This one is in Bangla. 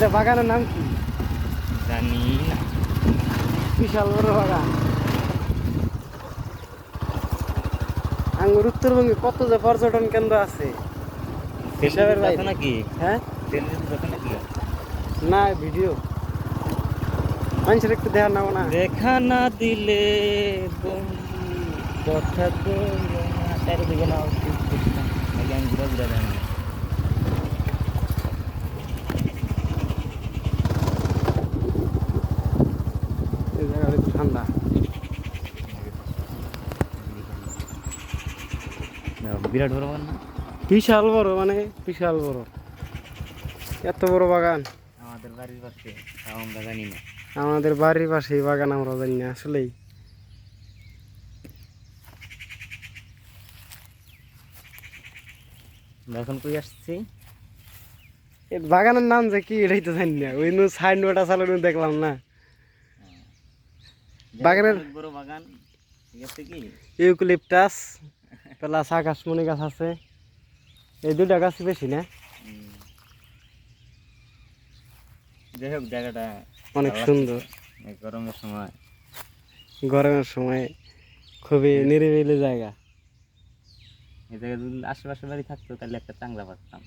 এটা বাগানের নাম কি? জানি না। বিশাল বড় বাগান। আঙ্গুর উত্তরবঙ্গে কত যে পর্যটন কেন্দ্র আছে? হিসাবের বাইরে। দেখো নাকি? হ্যাঁ? দেখো না ভিডিও। মানুষের একটু দেখার নাম না। দেখা না দিলে কথা না। চারিদিকে না। বিরাট বড় বাগান না? বিশাল বড় মানে বিশাল বড়। এত বড় বাগান? আমাদের বাড়ির পাশে আমরা জানি না। আমাদের বাড়ির পাশে বাগান আমরা জানি না আসলেই। এখন কই আসছি? বাগানের নাম যে কি এটাই তো জানি না। ওই নু সাইড নোটা চালানো দেখলাম না। বাগানের- বড় বাগান ঠিক আছে কি? ইউক্লিপটাস প্লাস আকাশমণি গাছ আছে। এই দুটা গাছ বেশি না? যাই হোক জায়গাটা অনেক সুন্দর। এই গরমের সময়। গরমের সময় খুবই নিরিবিলি জায়গা। এই জায়গায় যদি আশেপাশে বাড়ি থাকতো তাহলে একটা চাংলা পারতাম।